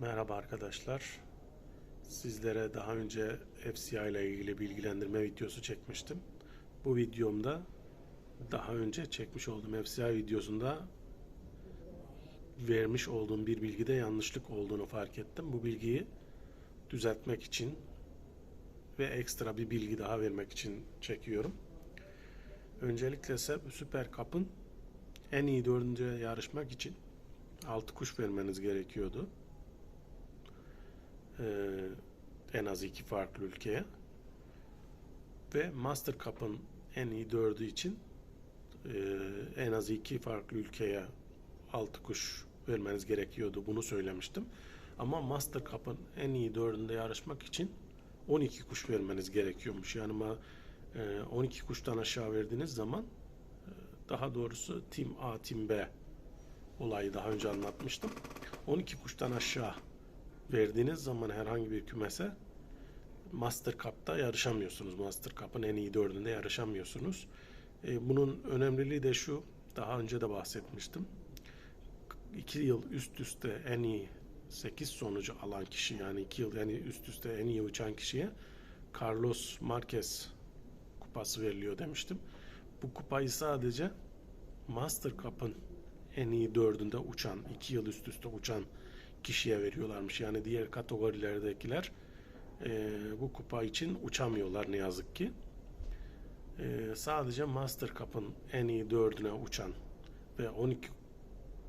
Merhaba arkadaşlar. Sizlere daha önce FCI ile ilgili bilgilendirme videosu çekmiştim. Bu videomda daha önce çekmiş olduğum FCI videosunda vermiş olduğum bir bilgide yanlışlık olduğunu fark ettim. Bu bilgiyi düzeltmek için ve ekstra bir bilgi daha vermek için çekiyorum. Öncelikle ise Süper Cup'ın en iyi dördüncüye yarışmak için 6 kuş vermeniz gerekiyordu. Ee, en az iki farklı ülkeye. Ve Master Cup'ın en iyi dördü için e, en az iki farklı ülkeye 6 kuş vermeniz gerekiyordu. Bunu söylemiştim. Ama Master Cup'ın en iyi dördünde yarışmak için 12 kuş vermeniz gerekiyormuş. Yani e, 12 kuştan aşağı verdiğiniz zaman e, daha doğrusu Team A, Team B olayı daha önce anlatmıştım. 12 kuştan aşağı verdiğiniz zaman herhangi bir kümese Master Cup'ta yarışamıyorsunuz. Master Cup'ın en iyi dördünde yarışamıyorsunuz. E, bunun önemliliği de şu, daha önce de bahsetmiştim. 2 yıl üst üste en iyi 8 sonucu alan kişi yani 2 yıl yani üst üste en iyi uçan kişiye Carlos Marquez kupası veriliyor demiştim. Bu kupayı sadece Master Cup'ın en iyi dördünde uçan, 2 yıl üst üste uçan kişiye veriyorlarmış. Yani diğer kategorilerdekiler e, bu kupa için uçamıyorlar ne yazık ki. E, sadece Master Cup'ın en iyi dördüne uçan ve 12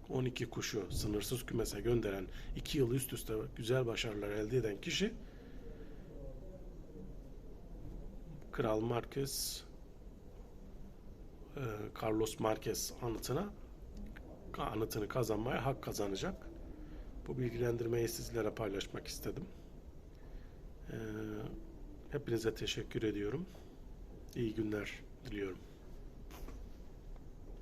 12 kuşu sınırsız kümese gönderen 2 yıl üst üste güzel başarılar elde eden kişi Kral Marquez e, Carlos Marquez anıtına anıtını kazanmaya hak kazanacak. Bu bilgilendirmeyi sizlere paylaşmak istedim. Ee, hepinize teşekkür ediyorum. İyi günler diliyorum.